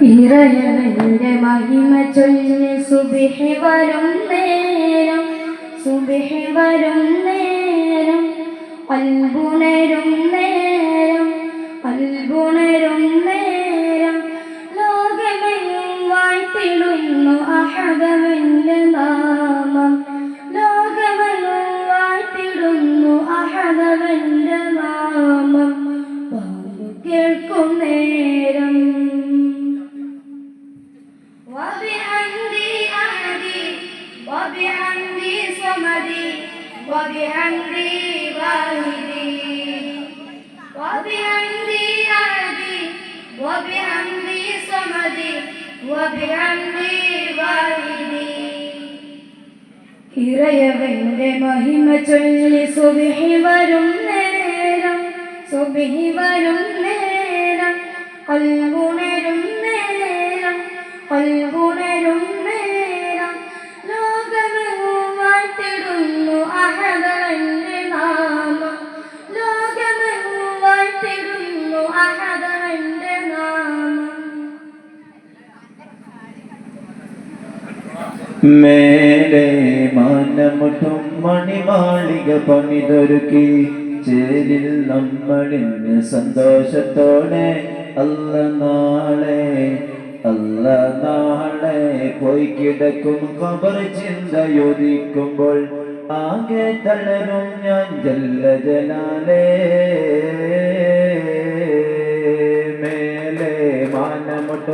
ഇറയവന്റെ മഹിമ ചൊല്ലി സുബിഹി വരും നേരം സുബിഹി വരും നേരം. അൽബുണരും നേരം നേരം وبحمدي صمدي وبحمدي واحدي وبحمدي أحدي وبحمدي صمدي وبحمدي واحدي ഇറയവന്റെ മഹിമ ചൊല്ലി സുബിഹി വരും നേരം സുബിഹി വരും നേരം അൽഗുണരും നേരം അൽഗുണരും മേലെ മാനമുട്ടും മണിമാളിക പണിതൊരുക്കി. ചേരിൽ നമ്മളിന്ന് സന്തോഷത്തോടെ അല്ല നാളെ അല്ല നാളെ പോയി കിടക്കും കബർ ചിന്തയൊരിക്കുമ്പോൾ. ആകെ തളരും ഞാൻ ജല്ല ജലാലേ.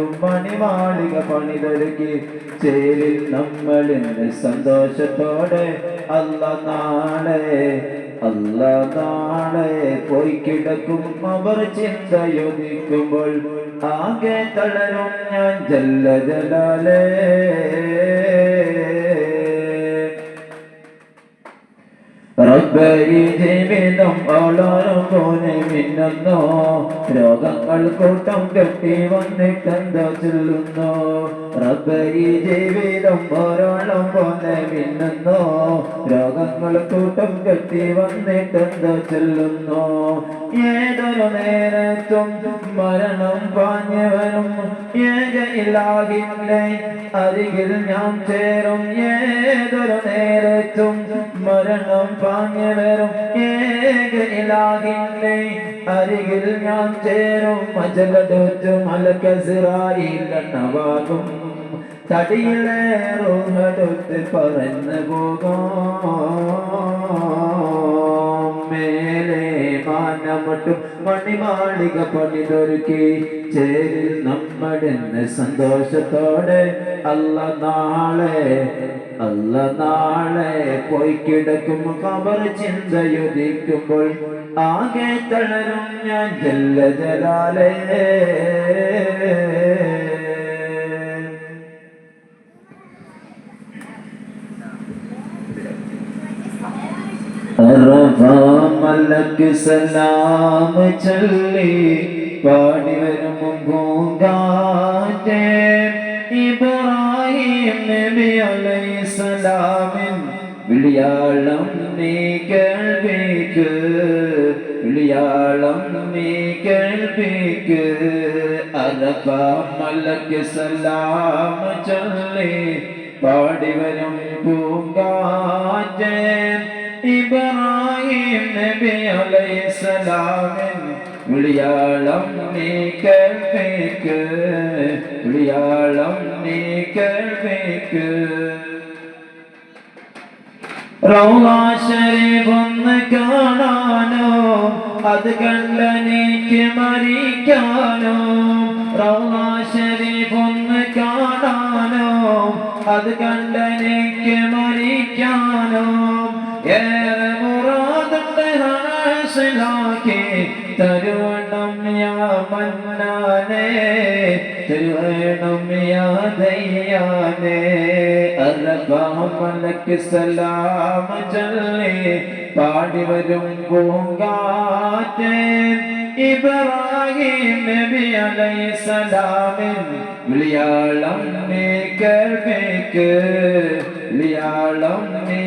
മാനമുട്ടും മണിമാളിക പണിതരുകി. ചേലിൽ നമ്മൾ ഇന്ന് സന്തോഷത്തോടെ അല്ല നാളെ അല്ല നാളെ പോയി കിടക്കും. അവർ ചിന്തയൊതിക്കുമ്പോൾ ആകെ തളരും ഞാൻ ജല്ല ജലാലേ. റബ്ബേ ഈ ജീവിതം ഓളോരും പോലെ മിന്നുന്നു. രോഗങ്ങൾ കൂട്ടം കെട്ടി വന്നിട്ടെന്തോ ചൊല്ലുന്നു. റബ്ബരി ജീവിതം ഓരോളം പോലെ മിന്നുന്നു രോഗങ്ങൾ കൂട്ടം കെട്ടി വന്നിട്ടെന്തോ ചെല്ലുന്നു? ഏതൊരു നേരത്തും മരണം പാഞ്ഞവരും ഏകയിലാകില്ലേ അരികിൽ ഞാൻ ചേരും. ഏതൊരു നേരത്തും മരണം പാഞ്ഞവരും ഏകയിലാകില്ലേ അരികിൽ ഞാൻ ചേരും. മജലടോറ്റു മലക്കസിറായില്ലെന്നവാകും തടിയിലേറുഹടുത്ത് പറന്നു പോകും. മാനമട്ടും മണിമാളിക പണിതൊരുക്കി. ചേരിൽ നമ്മുടെ സന്തോഷത്തോടെ അല്ല നാളെ അല്ല നാളെ പോയി കിടക്കും കബർ ചിന്തയുദിക്കുമ്പോൾ ആകെ തളരും ഞാൻ ജല്ല ജലാലേ മലക്ക് സലാം ചൊല്ലി പാടി വരും പൂങ്കാറ്റേ. ഇബ്രാഹിം നബി അലൈഹിസ്സലാമിൻ വിളിയാളം നീ കേൾപ്പിക്ക് വിളിയാളം നീ കേൾപ്പിക്ക് അറഫ മലക്ക് സലാം ചൊല്ലി പാടി വരും പൂങ്കാറ്റേ. ഇബ്രാഹിം നബി അലൈഹിസ്സലാമിൻ വിളിയാളം നീ കേൾപ്പിക്ക് വിളിയാളം നീ കേൾപ്പിക്ക് റൗളാ ശരീഫ് ഒന്ന് കാണാനോ അത് കണ്ടെനിക്ക് മരിക്കാനോ. റൗളാ ശരീഫ് ഒന്ന് കാണാനോ അത് കണ്ടെനിക്ക് മരിക്കാനോ. ഏറെ മുറാദത്തെ ഹാസിലാക്കി തരുവണം യാ മന്നാനേ തരുവണം യാ ദയ്യാനേ. അറബാമലക്ക് സലാം ചൊല്ലി പാടി വരും പൂങ്കാറ്റേ. ഇബ്രാഹിം നബി അലൈഹിസ്സലാമിൻ വിളിയാളം നീ കേൾപ്പിക്ക്. വിളിയാളം നീ